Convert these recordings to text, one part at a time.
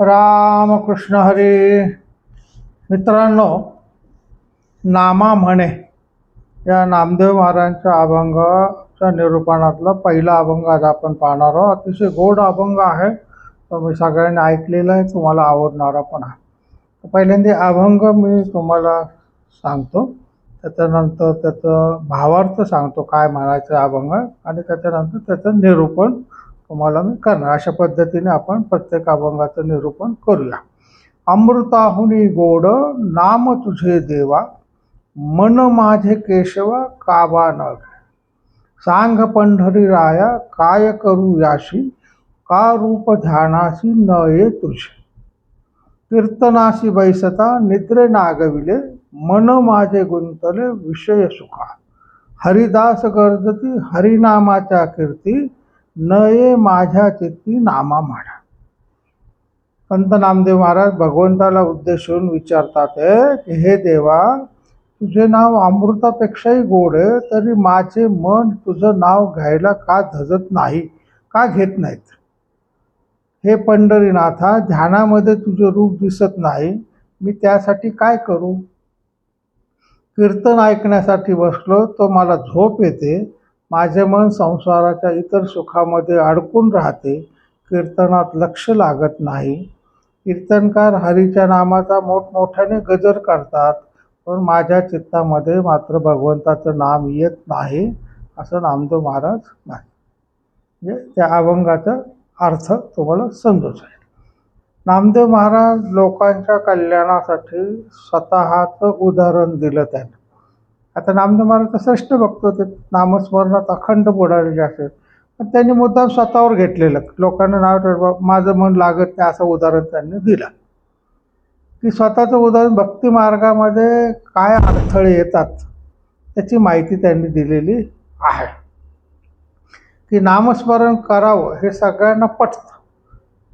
रामकृष्ण हरी. मित्रांनो नामा म्हणे या नामदेव महाराजांच्या अभंगाच्या निरूपणातला पहिला अभंग आज आपण पाहणार आहोत. अतिशय गोड अभंग आहे. तो मी सगळ्यांनी ऐकलेला आहे तुम्हाला आवडणारा पण आहे. पहिल्यांदा अभंग मी तुम्हाला सांगतो. त्याच्यानंतर त्याचं भावार्थ सांगतो काय म्हणायचं अभंग आणि त्याच्यानंतर त्याचं निरूपण तुम्हाला मी करणार. अशा पद्धतीने आपण प्रत्येक अभंगाचं निरूपण करूया. अमृताहुनी गोड नाम तुझे देवा मन माझे केशवा काबा नग. सांग पंढरी राया काय करू याशी का रूप ध्यानाशी न ये तुझे. कीर्तनाशी बैसता निद्रे नागविले मन माझे गुंतले विषय सुखा. हरिदास गर्जती हरिनामाच्या कीर्ती नये माझ्या चित्ती नामा म्हणा संत नामदेव महाराज भगवंताला उद्देशून विचारतात की हे देवा तुझे नाव अमृतापेक्षाही गोड आहे तरी माझे मन तुझं नाव घ्यायला का धजत नाही का घेत नाहीत? हे पंढरीनाथा ध्यानामध्ये तुझं रूप दिसत नाही मी त्यासाठी काय करू? कीर्तन ऐकण्यासाठी बसलो तो मला झोप येते माझे मन संसाराच्या इतर सुखामध्ये अडकून राहते कीर्तनात लक्ष लागत नाही. कीर्तनकार हरीच्या नामाचा मोठमोठ्याने गजर करतात पण माझ्या चित्तामध्ये मात्र भगवंताचं नाम येत नाही असं नामदेव महाराज नाही म्हणजे त्या अभंगाचा अर्थ तुम्हाला समजू जाईल नामदेव महाराज लोकांच्या कल्याणासाठी स्वतःचं उदाहरण दिलं त्यांना. आता नामदेव महाराज श्रेष्ठ बघतो ते नामस्मरणात अखंड बोलालेले असेल. पण त्यांनी मुद्दाम स्वतःवर घेतलेलं. लोकांना नाव माझं मन लागत नाही असं उदाहरण त्यांनी दिलं. की स्वतःचं उदाहरण भक्ती मार्गामध्ये काय अडथळे येतात त्याची माहिती त्यांनी दिलेली आहे. की नामस्मरण करावं हे सगळ्यांना पटतं.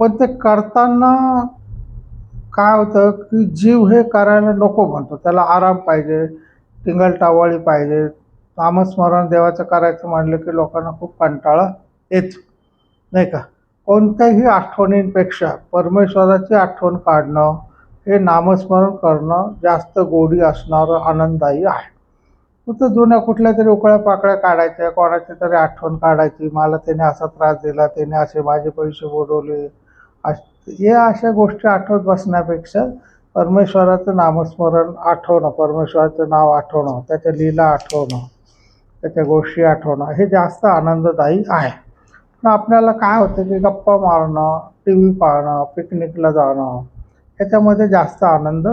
पण ते करताना काय होतं की जीव हे करायला नको म्हणतो. त्याला आराम पाहिजे. टिंगल पाहिजे. नामस्मरण देवाचं करायचं म्हणलं की लोकांना खूप कंटाळा येतो. नाही का? कोणत्याही आठवणींपेक्षा परमेश्वराची आठवण काढणं हे नामस्मरण करणं जास्त गोडी असणारं आनंददायी आहे. तर जुन्या कुठल्या तरी उकळ्या पाकळ्या काढायच्या कोणाची तरी आठवण काढायची मला त्याने असा त्रास दिला त्याने असे माझे पैसे बुडवले. अश या अशा गोष्टी आठवत बसण्यापेक्षा परमेश्वराचं नामस्मरण आठवणं परमेश्वराचं नाव आठवणं त्याच्या लीला आठवणं त्याच्या गोष्टी आठवणं हे जास्त आनंददायी आहे. पण आपल्याला काय होतं की गप्पा मारणं टी व्ही पाहणं पिकनिकला जाणं ह्याच्यामध्ये जास्त आनंद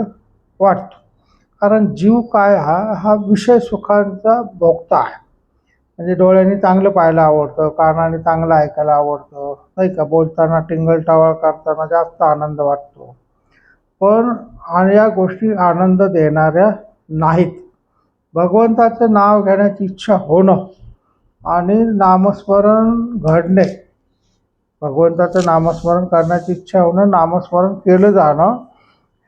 वाटतो कारण जीव काय हा हा विषय सुखांचा भोगता आहे. म्हणजे डोळ्यांनी चांगलं पाहायला आवडतं कानाने चांगलं ऐकायला आवडतं नाही का? बोलताना टिंगल टावळ करताना जास्त आनंद वाटतो. पण आणि या गोष्टी आनंद देणाऱ्या नाहीत. भगवंताचं नाव घेण्याची इच्छा होणं आणि नामस्मरण घडणे भगवंताचं नामस्मरण करण्याची इच्छा होणं नामस्मरण केलं जाणं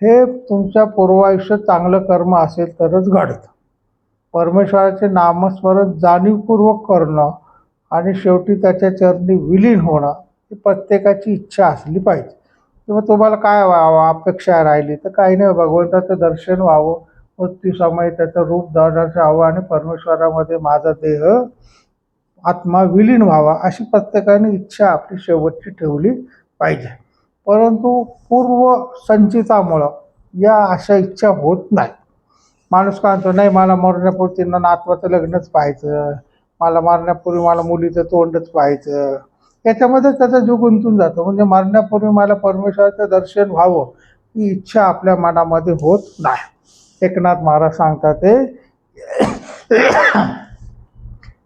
हे तुमच्या पूर्वायुष्यात चांगलं कर्म असेल तरच घडतं. परमेश्वराचे नामस्मरण जाणीवपूर्वक करणं आणि शेवटी त्याच्या चरणी विलीन होणं ही प्रत्येकाची इच्छा असली पाहिजे. किंवा तुम्हाला काय व्हावं अपेक्षा राहिली? तर काही नाही भगवंताचं दर्शन व्हावं. मृत्यूसमयी त्याचं रूप दर्शन व्हावं आणि परमेश्वरामध्ये माझा देह आत्मा विलीन व्हावा अशी प्रत्येकाने इच्छा आपली शेवटची ठेवली पाहिजे. परंतु पूर्व संचितामुळं या अशा इच्छा होत नाही. माणूस काय म्हणतो नाही मला मरण्यापूर्वी नातवाचं लग्नच पाहायचं. मला मरण्यापूर्वी मला मुलीचं तोंडच पाहायचं. याच्यामध्ये त्याचा जीव गुंतून जातो. म्हणजे मरण्यापूर्वी मला परमेश्वराचं दर्शन व्हावं ही इच्छा आपल्या मनामध्ये होत नाही. एकनाथ महाराज सांगतात ते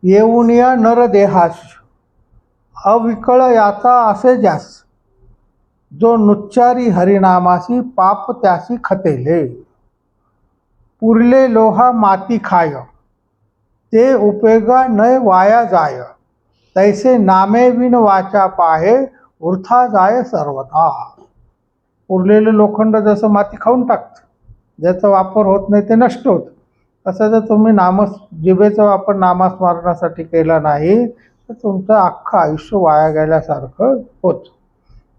येऊन या नरदेहास अविकळ याचा असे जास जो नुच्चारी हरिनामासी पाप त्यासी खतेले. पुरले लोहा माती खाय ते उपेगा नय वाया जाय. तैसे नामे विन वाचा पाहे वृथा जाय सर्वथा. उरलेलं लोखंड जसं माती खाऊन टाकतं ज्याचा वापर होत नाही ते नष्ट होतं. तसं जर तुम्ही नामस जिभेचा वापर नामस्मरणासाठी केला नाही तर तुमचं अख्खं आयुष्य वाया गेल्यासारखं होतं.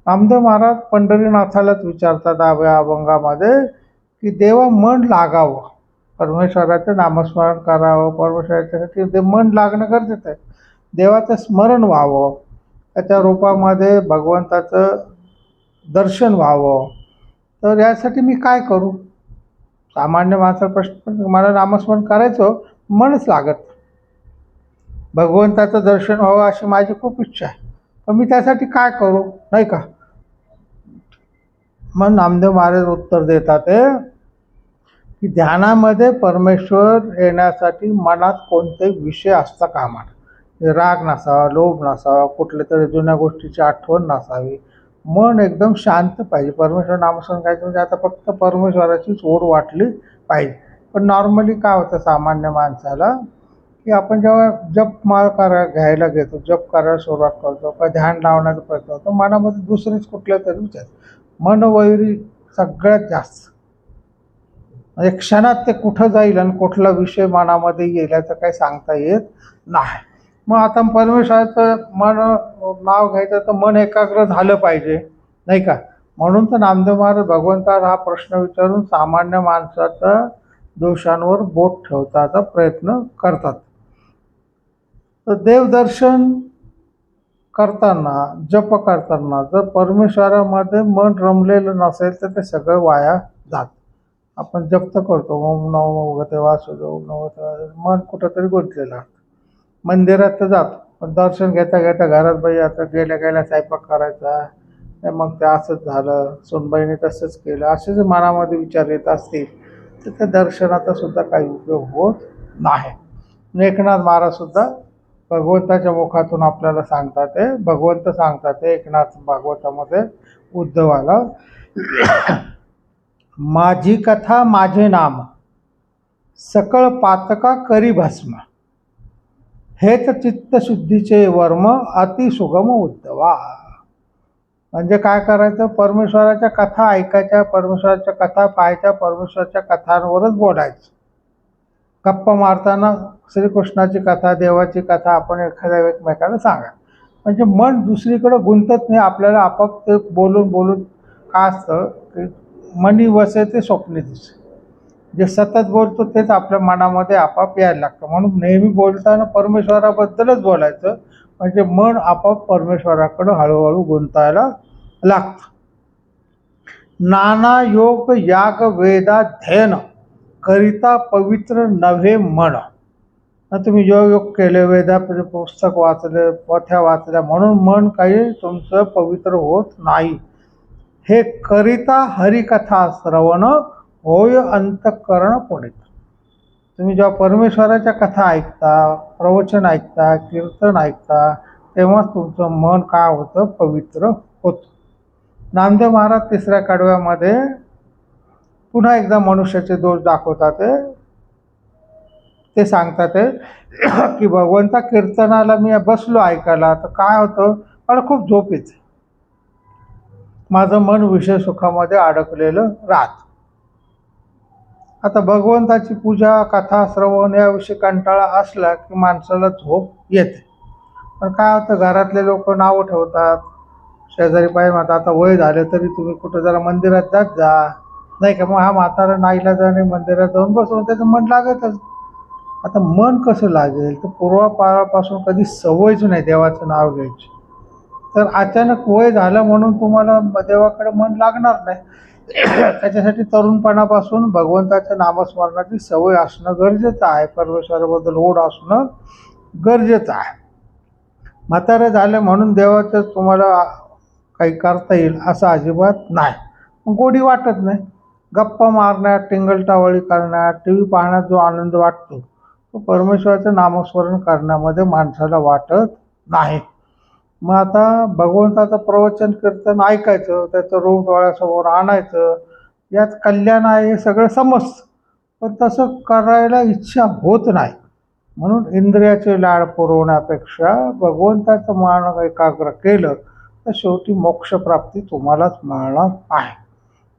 नामदेव महाराज पंढरीनाथालाच विचारतात दहाव्या अभंगामध्ये की देवा मन लागावं. परमेश्वराचं नामस्मरण करावं परमेश्वराच्यासाठी ते मन लागणं गरजेचं आहे. देवाचं स्मरण व्हावं. त्याच्या रूपामध्ये भगवंताचं दर्शन व्हावं. तर यासाठी मी काय करू? सामान्य माणसाचा प्रश्न मला नामस्मरण करायचं मनच लागत भगवंताचं दर्शन व्हावं अशी माझी खूप इच्छा आहे. पण मी त्यासाठी काय करू? नाही का? मग नामदेव महाराज उत्तर देतात की ध्यानामध्ये परमेश्वर येण्यासाठी मनात कोणतेही विषय असता कामा नये. राग नसावा लोभ नसावा कुठल्या तरी जुन्या गोष्टीची आठवण नसावी. मन एकदम शांत पाहिजे. परमेश्वर नामस्मरण करायचं म्हणजे आता फक्त परमेश्वराचीच ओढ वाटली पाहिजे. पण नॉर्मली काय होतं सामान्य माणसाला? की आपण जेव्हा जप माळ करा घ्यायला घेतो जप करायला सुरुवात करतो किंवा ध्यान लावण्याचा प्रयत्न होतो मनामध्ये दुसरेच कुठल्या तरी विचार. मनवैरी सगळ्यात जास्त. म्हणजे क्षणात ते कुठं जाईल आणि कुठला विषय मनामध्ये येईल याचं काही सांगता येत नाही. मग आता परमेश्वराचं मन नाव घ्यायचं तर मन एकाग्र झालं पाहिजे नाही का? म्हणून तर नामदेव महाराज भगवंतावर हा प्रश्न विचारून सामान्य माणसाच्या दोषांवर बोट ठेवताचा प्रयत्न करतात. तर देवदर्शन करताना जप करताना जर परमेश्वरामध्ये मन रमलेलं नसेल तर ते सगळं वाया जात. आपण जप तर करतो ओम नव भगवते वासुदेव ओम नमो मन कुठंतरी गुंतलेलं असतं. मंदिरात तर जातो. पण दर्शन घेता घेता घरात बाई आता गेल्या गेल्या स्वयंपाक करायचा. मग ते असंच झालं. सोनबाईने तसंच केलं. असे जर मनामध्ये विचार येत असतील. तर त्या दर्शनाचा सुद्धा काही उपयोग होत नाही. एकनाथ महाराजसुद्धा भगवंताच्या मुखातून आपल्याला सांगतात ते भगवंत सांगतात ते एकनाथ भागवतामध्ये उद्धवाला माझी कथा माझे नाम. सकळ पातका करी भस्म. हेच चित्तशुद्धीचे वर्म अतिसुगम उद्धवा. म्हणजे काय करायचं? परमेश्वराच्या कथा ऐकायच्या परमेश्वराच्या कथा पाहायच्या परमेश्वराच्या कथांवरच बोलायचं. गप्पा मारताना श्रीकृष्णाची कथा देवाची कथा आपण एखाद्या एकमेकाला सांगा. म्हणजे मन दुसरीकडं गुंतत नाही आपल्याला आपाप ते बोलून बोलून का असतं? की मनी वसे ते स्वप्ने दिसे जे सतत बोलतो तेच आपल्या मनामध्ये आपाप यायला लागतं. म्हणून नेहमी बोलताना परमेश्वराबद्दलच बोलायचं. म्हणजे मन आपाप परमेश्वराकडं हळूहळू गुंतायला लागतं. नाना योग याग वेदाध्ययन करिता पवित्र नव्हे मन. ना तुम्ही योग योग केले वेदा पुस्तक वाचले पथ्या वाचल्या म्हणून मन काही तुमचं पवित्र होत नाही. हे करिता हरिकथा श्रवण होय अंतकरण पडित तुम्ही जेव्हा परमेश्वराच्या कथा ऐकता प्रवचन ऐकता कीर्तन ऐकता तेव्हाच तुमचं मन काय होतं? पवित्र होतं. नामदेव महाराज तिसऱ्या कडव्यामध्ये पुन्हा एकदा मनुष्याचे दोष दाखवतात ते सांगतात ते की भगवंता कीर्तनाला मी बसलो ऐकायला तर काय होतं? मला खूप झोप येते. माझं मन विषय सुखामध्ये अडकलेलं राहतं. आता भगवंताची पूजा कथा श्रवण याविषयी कंटाळा असला की माणसाला झोप येते. पण काय होतं घरातले लोक नावं ठेवतात शेजारी पाहिजे म्हणतात आता वय झालं तरी तुम्ही कुठं जरा मंदिरात जात जा. नाही का? मग हा म्हातारा नाईला जाणे मंदिरात जाऊन बसून त्याचं मन लागतच. आता मन कसं लागेल? तर पूर्वापारापासून कधी सवयच नाही देवाचं नाव घ्यायची. तर अचानक वय झालं म्हणून तुम्हाला देवाकडे मन लागणार नाही. त्याच्यासाठी तरुणपणापासून भगवंताच्या नामस्मरणाची सवय असणं गरजेचं आहे. परमेश्वराबद्दल ओढ असणं गरजेचं आहे. म्हातारे झाले म्हणून देवाचं तुम्हाला काही करता येईल असं अजिबात नाही. गोडी वाटत नाही. गप्पा मारण्यात टिंगलटावळी करण्यात टी व्ही पाहण्यात जो आनंद वाटतो तो परमेश्वराचं नामस्मरण करण्यामध्ये माणसाला वाटत नाही. मग आता भगवंताचं प्रवचन कीर्तन ऐकायचं त्याचं रूप डोळ्यासमोर आणायचं यात कल्याण आहे हे सगळं समजतं. पण तसं करायला इच्छा होत नाही. म्हणून इंद्रियाचे लाड पुरवण्यापेक्षा भगवंताचं मान एकाग्र केलं तर शेवटी मोक्षप्राप्ती तुम्हालाच मिळणार आहे.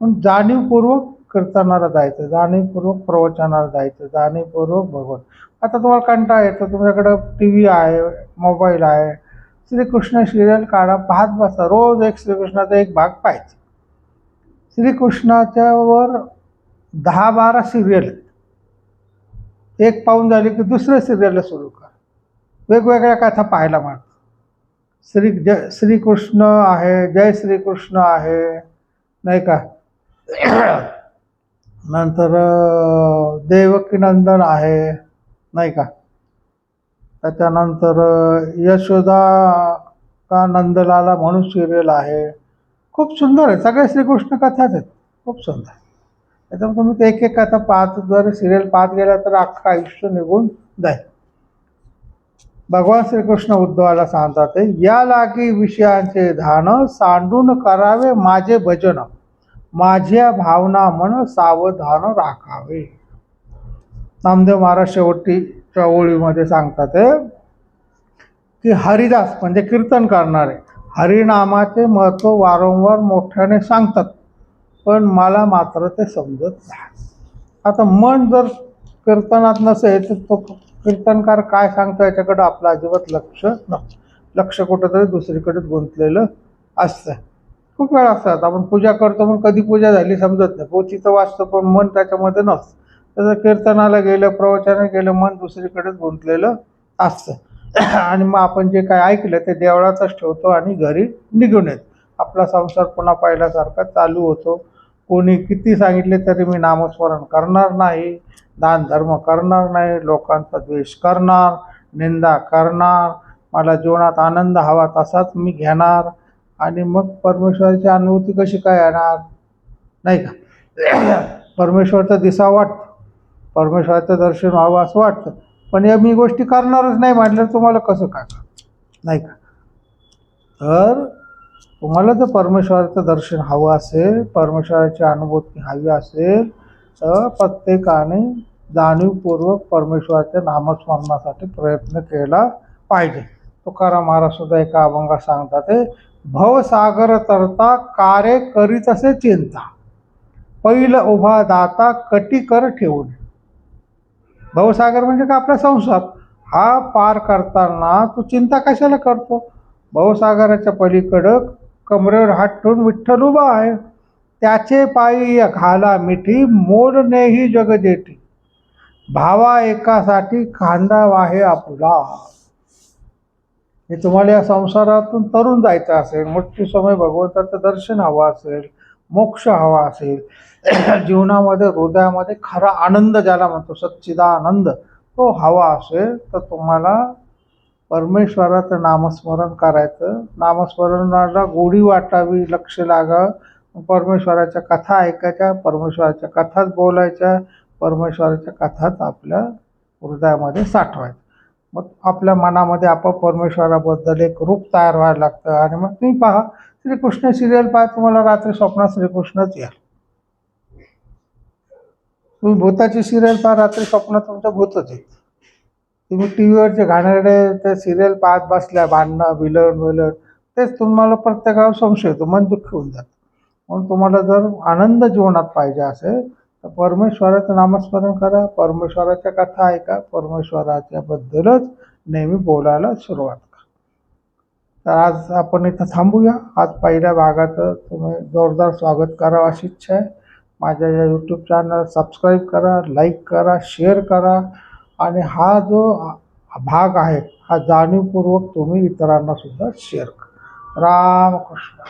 पण जाणीवपूर्वक कीर्तनाला जायचं जाणीवपूर्वक प्रवचनाला जायचं जाणीवपूर्वक भगवत. आता तुम्हाला कंटाळा येतो तुमच्याकडं टी व्ही आहे मोबाईल आहे श्रीकृष्ण सिरियल काढा पाहत बसा. रोज एक श्रीकृष्णाचा एक भाग पाहायचा. श्रीकृष्णाच्यावर दहा बारा सिरियल आहेत. एक पाहून झाली की दुसरं सिरियल सुरू कर. वेगवेगळ्या कथा पाहायला मिळतात श्री जय श्रीकृष्ण आहे जय श्रीकृष्ण आहे नाही का? नंतर देवकीनंदन आहे नाही का? त्याच्यानंतर यशोदा का नंदलाला म्हणून सिरियल आहे. खूप सुंदर आहे. सगळ्या श्रीकृष्ण कथाच आहेत. खूप सुंदर. त्याच्यामुळे तुम्ही ते एक एक कथा पाहत जर सिरियल पाहत गेला तर अख्खं आयुष्य निघून जाईल. भगवान श्रीकृष्ण उद्धवाला सांगतात या लागी विषयांचे धान सांडून करावे माझे भजन. माझ्या भावना मन सावधान राखावे. नामदेव महाराज शेवटी च्या ओळीमध्ये सांगतात की हरिदास म्हणजे कीर्तन करणारे. हरिनामाचे महत्त्व वारंवार मोठ्याने सांगतात पण मला मात्र ते समजत नाही. आता मन जर कीर्तनात नसेल तर तो कीर्तनकार काय सांगतो याच्याकडं आपलं अजिबात लक्ष नसतं. लक्ष कुठंतरी दुसरीकडेच गुंतलेलं असतं. खूप वेळा असतात. आपण पूजा करतो पण कधी पूजा झाली समजत नाही. पोचीचं वाचतं पण मन त्याच्यामध्ये नसतं. तसं कीर्तनाला गेलं प्रवचनाला गेलं मन दुसरीकडेच गुंतलेलं असतं. आणि मग आपण जे काय ऐकलं ते देवळातच ठेवतो आणि घरी निघून येतो. आपला संसार पुन्हा पाहिल्यासारखा चालू होतो. कोणी किती सांगितले तरी मी नामस्मरण करणार नाही दान धर्म करणार नाही लोकांचा द्वेष करणार निंदा करणार मला जीवनात आनंद हवा तसाच मी घेणार. आणि मग परमेश्वराची अनुभूती कशी काय येणार? नाही का? परमेश्वरचं दिसा वाटतं. परमेश्वराचं दर्शन व्हावं असं वाटतं. पण या मी गोष्टी करणारच नाही म्हटलं तुम्हाला कसं काय नाही का? तर तुम्हाला जर परमेश्वराचं दर्शन हवं असेल परमेश्वराची अनुभूती हवी असेल तर प्रत्येकाने जाणीवपूर्वक परमेश्वराच्या नामस्मरणासाठी प्रयत्न केला पाहिजे. तुकाराम महाराजसुद्धा एका अभंगात सांगतात ते भवसागर तरता कार्य करीत असे चिंता. पहिलं उभा दाता कटी कर ठेवून. भवसागर म्हणजे का आपला संसार? हा पार करताना तू चिंता कशाला करतो? भवसागराच्या पलीकडं कमरेवर हात ठेवून विठ्ठल उभा आहे. त्याचे पायी घाला मिठी मोडनेही जगजेटी भावा एकासाठी खांदा वाहे आपला. हे तुम्हाला या संसारातून तरुण जायचं असेल मृत्यू समय भगवंताचं दर्शन हवं असेल मोक्ष हवा असेल. जीवनामध्ये हृदयामध्ये खरा आनंद ज्याला म्हणतो सच्चिदानंद तो हवा असेल तर तुम्हाला परमेश्वराचं नामस्मरण करायचं. नामस्मरणाला गोडी वाटावी लक्ष लागा. परमेश्वराच्या कथा ऐकायच्या परमेश्वराच्या कथाच बोलायच्या परमेश्वराच्या कथाच आपल्या हृदयामध्ये साठवायच्या मग आपल्या मनामध्ये आपोआप परमेश्वराबद्दल एक रूप तयार व्हायला लागतं. आणि मग तुम्ही पहा श्रीकृष्ण सिरियल पहा तुम्हाला रात्री स्वप्नात श्रीकृष्णच या तुम्ही भूताची सिरियल पहा रात्री स्वप्नात तुमच्या भूतच येत तुम्ही टी व्हीवरचे घाणेरडे ते सिरियल पाहत बसल्या भांडणं विलण विलण तेच तुम्हाला प्रत्येकावर संशय येतो मन दुःख होऊन जातं. म्हणून तुम्हाला जर आनंद जीवनात पाहिजे असेल परमेश्वराचं नामस्मरण करा परमेश्वराच्या कथा ऐका परमेश्वराच्याबद्दलच नेहमी बोलायला सुरुवात करा. तर आज आपण इथं थांबूया. आज पहिल्या भागाचं तुम्ही जोरदार स्वागत करावं अशी इच्छा आहे. माझ्या या यूट्यूब चॅनल सबस्क्राईब करा लाईक करा शेअर करा. आणि हा जो भाग आहे हा जाणीवपूर्वक तुम्ही इतरांना सुद्धा शेअर करा. रामकृष्ण